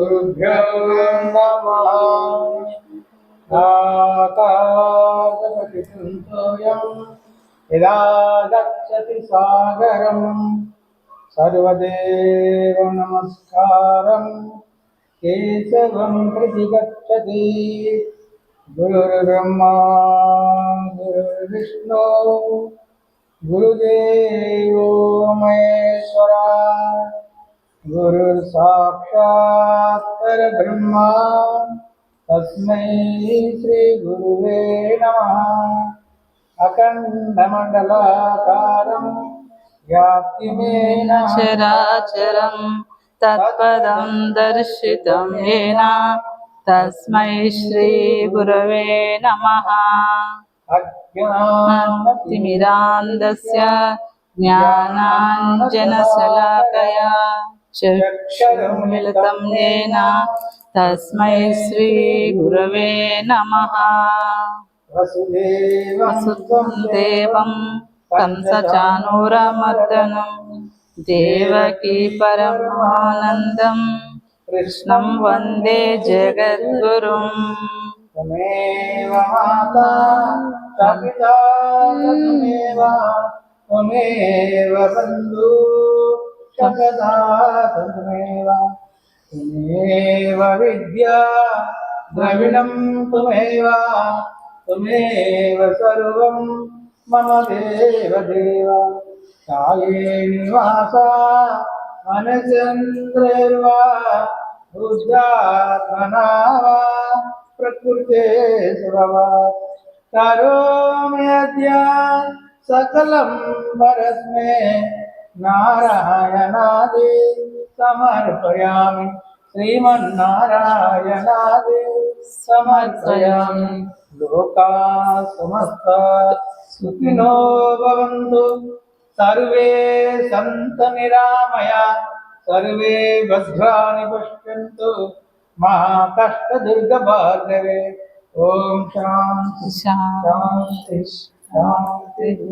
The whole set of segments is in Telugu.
गुरुभ्यो नमः आकाशपतिसंसोऽयम् यदा गच्छति सागरम् सर्वदेव नमस्कारम् केशवं प्रति गच्छति गुरुर्ब्रह्मा गुरुर्विष्णु गुरुदेवो महेश्वरा गुरुसाक्षात् परब्रह्मा तस्मै श्रीगुरुवे नमः अखण्डमण्डलाकारं व्याप्तिमेन चराचरं तत्पदं दर्शितं येन तस्मै श्रीगुरवे नमः अज्ञानतिमिरान्दस्य ज्ञानाञ्जनशलाकया చక్షుర్మిళితం నేన తస్మై శ్రీ గురవే నమ వసుదేవం దేవం కంసచానూరమర్దనం దేవకీ పరమానందం కృష్ణం వందే జగద్గురుం త్వమేవ మాతా త్వమితా త్వమేవ త్వమేవ బంధు बन्धु च सदा त्वमेव त्वमेव विद्या द्रविणं त्वमेव त्वमेव सर्वं मम देव देव काये निवासा मनचन्द्रर्वा बुद्धात्मना वा प्रकृते स्वभावात् करोमि अद्य सकलं परस्मे నారాయణాది సమర్పయామి. శ్రీమన్నారాయణాది సమర్పయామి. లోకా సమస్త సుఖినో భవంతు. సర్వే సంత నిరామయ సర్వే భద్రాని పశ్యంతు. మహాకష్ట దుర్గ భార్గవే ఓం శాంతి. శాంతి. శాంతి.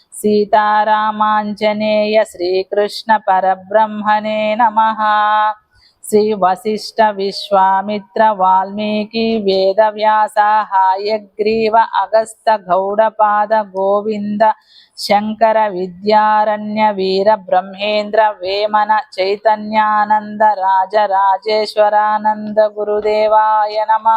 సీతారామాంజనేయ శ్రీకృష్ణ పరబ్రహ్మణే నమ. శ్రీ వశిష్ట విశ్వామిత్ర వాల్మీకి వేదవ్యాస హాయగ్రీవ అగస్త గౌడపాద గోవింద శంకర విద్యారణ్య వీర బ్రహ్మేంద్ర వేమన చైతన్యానంద రాజరాజేశ్వరానంద గురుదేవాయ నమ.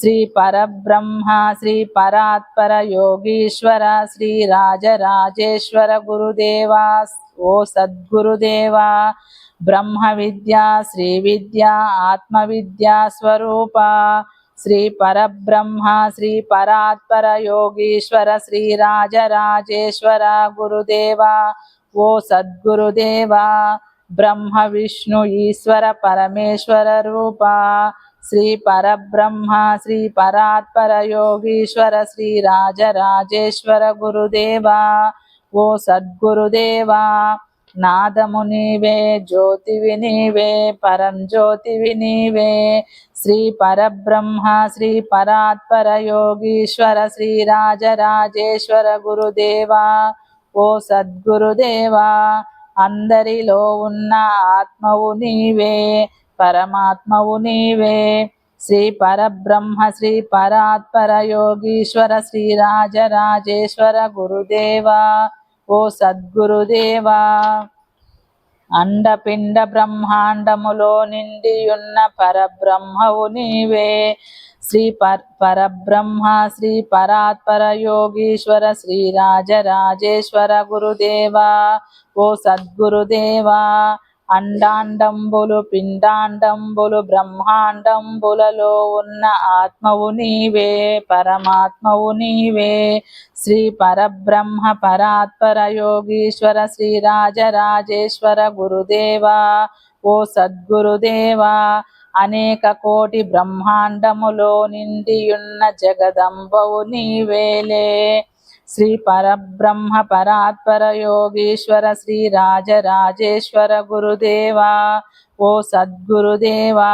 శ్రీ పరబ్రహ్మ శ్రీ పరాత్పర యోగీశ్వర శ్రీ రాజరాజేశ్వర గురుదేవా ఓ సద్గురుదేవా బ్రహ్మ విద్యా శ్రీ విద్యా ఆత్మ విద్యా స్వరూప శ్రీ పరబ్రహ్మ శ్రీ పరాత్పర యోగీశ్వర శ్రీ రాజరాజేశ్వర గురుదేవా ఓ సద్గురుదేవా బ్రహ్మ విష్ణు ఈశ్వర పరమేశ్వర రూప శ్రీ పరబ్రహ్మ శ్రీ పరాత్పర యోగీశ్వర శ్రీ రాజరాజేశ్వర గురుదేవా ఓ సద్గురుదేవా నాదము నీవే జ్యోతివి నీవే పరం జ్యోతివి నీవే శ్రీ పరబ్రహ్మ శ్రీ పరాత్పర యోగీశ్వర శ్రీ రాజరాజేశ్వర గురుదేవా ఓ సద్గురుదేవా అందరిలో ఉన్న ఆత్మవు నీవే. పరమాత్మవు నీవే. శ్రీ పరబ్రహ్మ శ్రీ పరాత్పర యోగీశ్వర శ్రీ రాజరాజేశ్వర గురుదేవా. ఓ సద్గురుదేవా. అండపిండ బ్రహ్మాండములో నిండియున్న పరబ్రహ్మవు నీవే. శ్రీ పర్ పరబ్రహ్మ శ్రీ పరాత్పర యోగీశ్వర శ్రీ రాజరాజేశ్వర గురుదేవా. ఓ సద్గురుదేవా. అండాండంబులు పిండాండంబులు బ్రహ్మాండంబులలో ఉన్న ఆత్మవు నీవే పరమాత్మవు నీవే. శ్రీ పరబ్రహ్మ పరాత్పర యోగీశ్వర శ్రీ రాజరాజేశ్వర గురుదేవా ఓ సద్గురుదేవా. అనేక కోటి బ్రహ్మాండములో నిండియున్న జగదంబవు నీవేలే. శ్రీ పరబ్రహ్మ పరాత్పర యోగీశ్వర శ్రీ రాజరాజేశ్వర గురుదేవా ఓ సద్గురుదేవా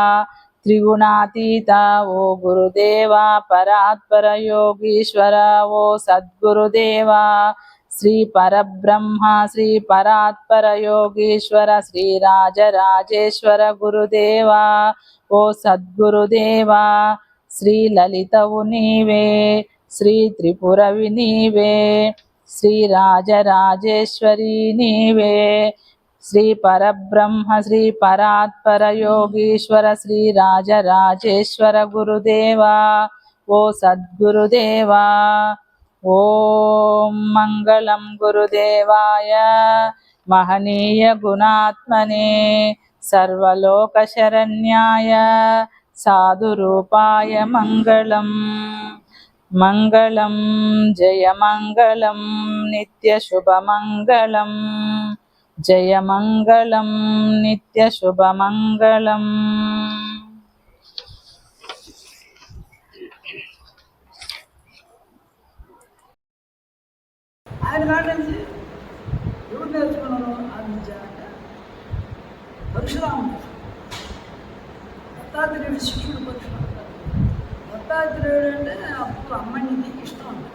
త్రిగుణాతీత ఓ గురుదేవా పరాత్పర యోగీశ్వర ఓ సద్గురుదేవా శ్రీ పరబ్రహ్మ శ్రీ పరాత్పర యోగీశ్వర శ్రీ రాజరాజేశ్వర గురుదేవా ఓ సద్గురుదేవా శ్రీ లలితవు నీవే శ్రీ త్రిపురవి నీవే శ్రీ రాజరాజేశ్వరి నీవే శ్రీ పరబ్రహ్మ శ్రీ పరాత్పర యోగీశ్వర శ్రీ రాజరాజేశ్వర గురుదేవా ఓ సద్గురుదేవా ఓం మంగళం గురుదేవాయ మహనీయ గుణాత్మనే సర్వలోక శరణ్యాయ సాధురూపాయ మంగళం. మంగళం జయ మంగళం నిత్య శుభమంగళం జయ మంగళం నిత్య శుభమంగళం ఆయన కాడి నుంచి ఎవరు నేర్చుకున్నారు ఆ విద్య అంటే పరశురాముడు దత్తాత్రేయుడు శిష్యుడు పరశురాముడు దత్తాత్రేయుడు అంటే అప్పుడు అమ్మాయికి ఇష్టం అంట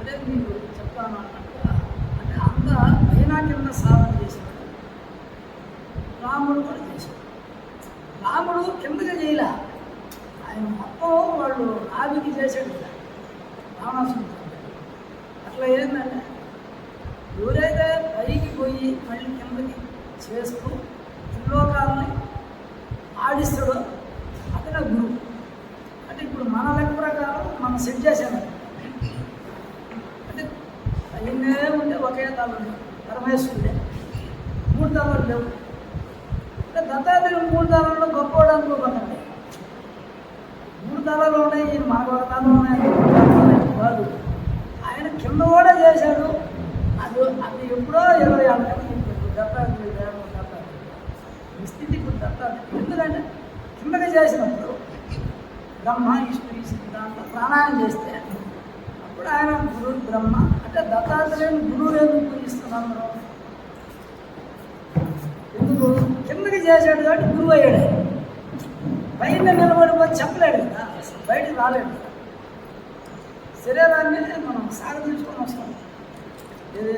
అదే మీకు చెప్తాను అన్నట్టుగా అంటే అంత పైన కింద సాధన చేసినాడు రాముడు కూడా చేశాడు. రాముడు కిందగా చేయలే. ఆయన మొత్తం వాళ్ళు నాభికి చేశాడు. రావణాసుడు అట్లా ఏంటంటే ఎవరైతే పైకి పోయి మళ్ళీ కిందకి చేస్తూ త్రిలోకాలని ఆడిస్తాడో అతనే గురువు. ఇప్పుడు మన లెక్క ప్రకారం మనం సెట్ చేశాను అంటే ఎన్నే ఉంటే ఒకే తల పరమేశ్వరుడే మూడు తలలు లేవు. అంటే దత్తాత్రేయుడు మూడు తలంలో గొప్పవాడు అనుకోకండి. మూడు తలాలు ఉన్నాయి ఈయన మనకు ఒక తల ఉన్నాయి. కాదు. ఆయన కింద కూడా చేశాడు. అది అది ఎప్పుడో ఇరవై ఆరు దత్తాత్రేయుడు దేవత దత్తాత్రేయుడు. ఈ స్థితి ఇప్పుడు దత్తాత్రేయుడు ఎందుకంటే కిందగా చేసినప్పుడు బ్రహ్మ విష్ణు ఈ దాంట్లో చేస్తే అప్పుడు ఆయన గురు బ్రహ్మ అంటే దత్తాత్రేయుని గురువు ఎందుకు పూజిస్తున్నాం మనం ఎందుకు కిందకి చేశాడు కాబట్టి గురువు అయ్యాడు. ఆయన. పైన నిలబడిపోతే చెప్పలేడు కదా బయటకు రాలేడు. కదా శరీరాన్ని మనం సాగదీసుకొని వస్తాం. ఏదే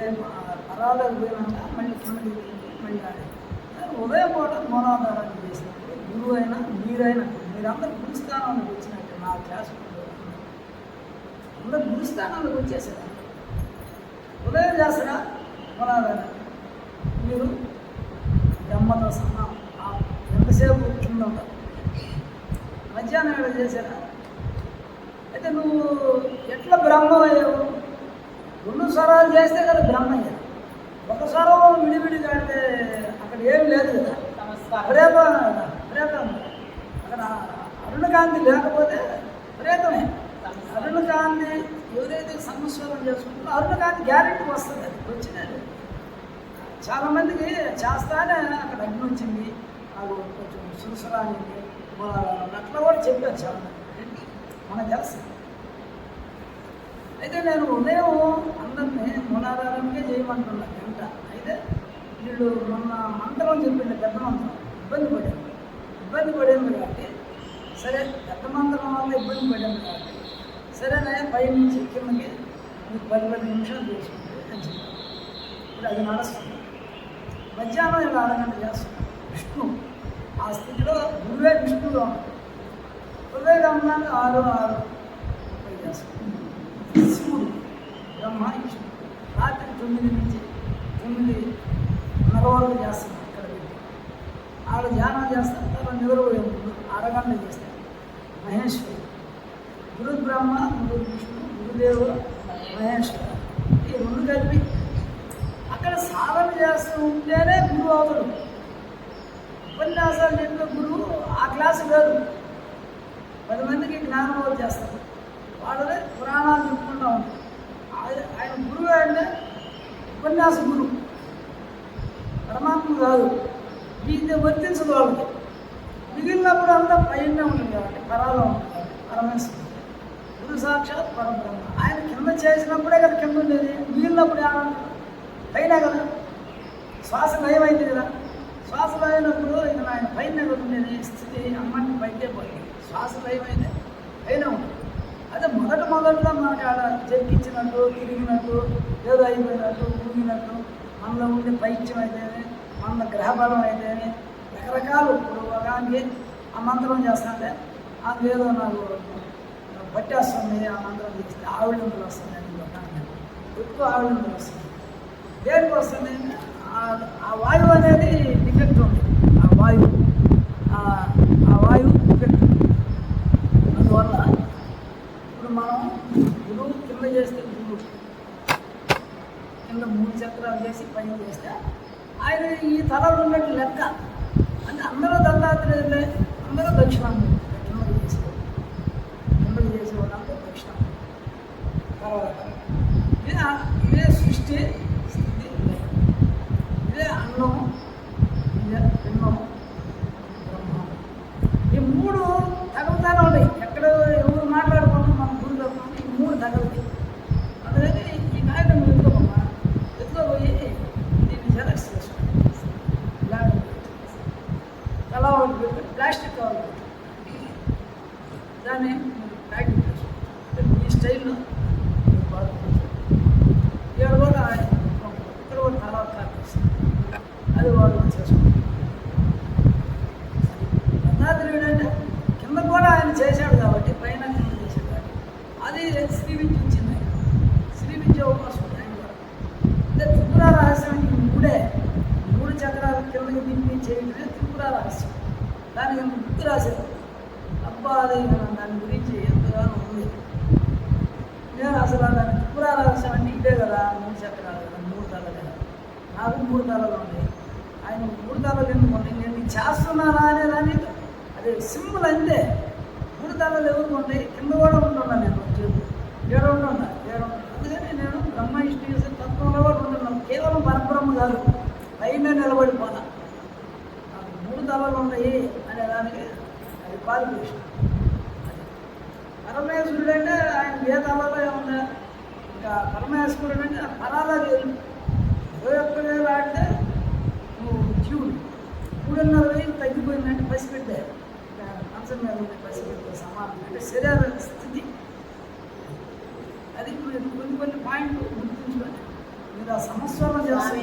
పరాలకు పోయినాక మళ్ళీ కిందకి మళ్ళీ ఆడే ఉదయం పూట మూలాధారాన్ని చేసినప్పుడు గురువు అయినా మీరైనా మీరందరూ గురుస్థానానికి వచ్చినట్టు నా క్లాస్ అందరూ గురుస్థానానికి వచ్చేసారు. ఉదయం చేస్తారా మూలాధారం మీరు బ్రహ్మతో సహా ఎంతసేపు కింద. మధ్యాహ్నం వేళ చేశారా? అయితే నువ్వు ఎట్లా బ్రహ్మ అయ్యావు? రెండు స్వరాలు చేస్తే కదా బ్రహ్మ అయ్యావు. ఒక స్వరం విడివిడిగా అంటే అక్కడ ఏం లేదు కదా. ప్రేతం అక్కడ అరుణకాంతి లేకపోతే ప్రేతమే అరుణకాంతి ఎవరైతే సంస్వరం చేసుకుంటారో అరుణకాంతి గ్యారెంటీ వస్తుంది అది వచ్చినది చాలామందికి చేస్తానే అక్కడ అగ్ని వచ్చింది నాకు కొంచెం సురసరానికి అట్లా కూడా చెప్పారు చాలామంది. మనకు తెలుసు. అయితే నేను ఉదయం అందరినీ మూలాధారంగా చేయమంటున్నాను గంట అయితే వీళ్ళు మొన్న మంత్రం చెప్పిండు పెద్ద మంత్రం ఇబ్బంది పడింది ఇబ్బంది పడింది సరే పెద్ద వల్ల ఇబ్బంది పడింది కాబట్టి నేను పై నుంచి కిందకి మీకు పది పది నిమిషాలు చేసుకుంటే అని చెప్పాను ఇప్పుడు అది నడుస్తుంది మధ్యాహ్నం ఇలా అరగంట చేస్తున్నాను విష్ణు ఆ స్థితిలో గురువే విష్ణుగా ఉంటాడు హృదయగమనాన్ని ఆరు ఆరు ముప్పై శివుడు బ్రహ్మ విష్ణు. రాత్రి తొమ్మిది నర వరకు చేస్తాం అక్కడ పెట్టి ఆడ ధ్యానం చేస్తాం తర్వాత నిద్రపోయే ముందు అరగంట చేస్తాం మహేశ్వరుడు గురు బ్రహ్మ గురు విష్ణు గురుదేవు మహేశ్వర ఈ రెండు కలిపి అక్కడ సాధన చేస్తూ ఉంటేనే గురువు అవుతాడు ఉపన్యాసాలు చెప్పిన గురువు ఆ క్లాసు కాదు. పది మందికి జ్ఞానబోధ చేస్తారు వాళ్ళదే పురాణాలు చెప్పుకుంటా ఉంటారు ఆయన గురువు అంటే ఉపన్యాస గురువు. పరమాత్మ కాదు. దీన్ని వర్తించదు వాళ్ళకి. మిగిలినప్పుడు అంతా పైన ఉంటుంది కాబట్టి పరాలో ఉంటుంది కాబట్టి పరమేశ్వరుడు. గురు సాక్షాత్ పరబ్రహ్మ. ఆయన కింద చేసినప్పుడే కదా కింద ఉండేది. మిగిలినప్పుడు ఏమన్నా పైన కదా. శ్వాస నయమైంది కదా. శ్వాస లయమైనప్పుడు ఇక ఆయన పైన కదా ఉండేది స్థితి అమ్మని పైకే పోయింది. శ్వాస లయమైంది పైన ఉంటుంది అదే మొదట మొదట్లో మనకు ఆడ చెక్కిచ్చినట్టు తిరిగినట్టు ఏదో అయిపోయినట్టు ఊగినట్టు మనలో ఉండే పైత్యం అయితేనే మన గ్రహబలం అయితేనే రకరకాలు ఇప్పుడు ఒకనికి ఆ మంత్రం చేస్తాంటే అది ఏదో నాకు పట్టేస్తుంది ఆ మంత్రం చేస్తే ఆవిడ వస్తుంది అని ఒక ఎక్కువ ఆవిడ వస్తుంది. దేనికి వస్తుంది ఆ- వాయువు అనేది డిఫెక్ట్ ఉంది ఆ వాయువు ఆ- వాయువు డిఫెక్ట్ అందువల్ల ఇప్పుడు మనం గురువు కింద చేస్తే గురువు కింద మూడు చక్రాలు చేసి పైన చేస్తే ఆయన ఈ తలలో ఉన్నట్టు లెక్క. అంటే అందరూ దత్తాత్రేయులే అందరూ దక్షిణామూర్తి దక్షిణం చేసేవాళ్ళు. కిందకి చేసేవాళ్ళు అందరూ దక్షిణామూర్తి తర్వాత ఇదే సృష్టి ఇదే అన్నం ఇదే భిన్నం బ్రహ్మం ఈ మూడు తగులుతానే ఉన్నాయి ఎక్కడ ఎవరు మాట్లాడుకుంటున్నాం మన గురి తప్ప ఈ మూడు తగులుతాయి అందుకని ఈ కాగితం ఎత్తుకోమమ్మా ఎత్తుకోపోయి దీన్ని సెలెక్ట్ చేసుకోండి ఇలాంటి తలా ఒకటి పెట్టి ప్లాస్టిక్ కవర్ పెట్టి దాన్ని మీరు ప్యాకింగ్ చేసుకోండి అంటే మీ స్టైల్లో మీరు వాడుకోవచ్చు ఇక్కడ కూడా ఇక్కడ కూడా తలా ఒక కాపీ వస్తుంది. అది వాళ్ళు చేసుకోండి దత్తాత్రేయుడు అంటే కింద కూడా ఆయన చేశాడు కాబట్టి పైన చేశాడు కాబట్టి. అది శ్రీ విద్య ఇచ్చింది శ్రీ విద్య ఆయన అంటే త్రిపుర రహస్యం మూడే మూడు చక్రాలు కిందకి దింపి చేయటమే త్రిపుర రహస్యం. దానికి ఎంత బుద్ధి రాశారు అబ్బా అది దాని గురించి ఎంతగానో ఉంది. నేను అసలు దాని త్రిపుర రహస్యం అంటే ఇదే కదా మూడు చక్రాలు కదా మూడు తలలు కదా. నాకు మూడు తలలు ఉన్నాయి. ఆయన మూడు తలలు ఎందుకు ఉన్నాయి? నేను చేస్తున్నా చేస్తున్నానా అనే అదే సింపుల్ అంతే. మూడు తలలు ఎవరికి ఉంటాయి కింద కూడా ఉంటున్నా నేను వచ్చేది ఏడు ఉంటున్నా ఏడు అందుకని నేను బ్రహ్మ ఇష్ట తత్వంలో కూడా ఉంటున్నాను. కేవలం పరబ్రహ్మ కాదు పైన నిలబడిపోతా. నాకు మూడు తలలు ఉన్నాయి అనే దానికి అది క్వాలిఫికేషన్ పరమేశ్వరుడు అంటే ఆయన ఏ తలలో ఏముందా? ఇంకా పరమేశ్వరుడు అంటే పరాలా వెళ్ళి ఇరవై ఒక్క వేలు ఆడితే నువ్వు జీవుడు. మూడున్నర వేలు తగ్గిపోయిందంటే పసిపెట్టే. ఇంకా కంచం మీద ఉండే పసిపెట్టే సమానం అంటే శరీర స్థితి. అది మీరు కొన్ని కొన్ని పాయింట్లు గుర్తించుకోండి. మీరు ఆ సంవత్సరంలో స్వామి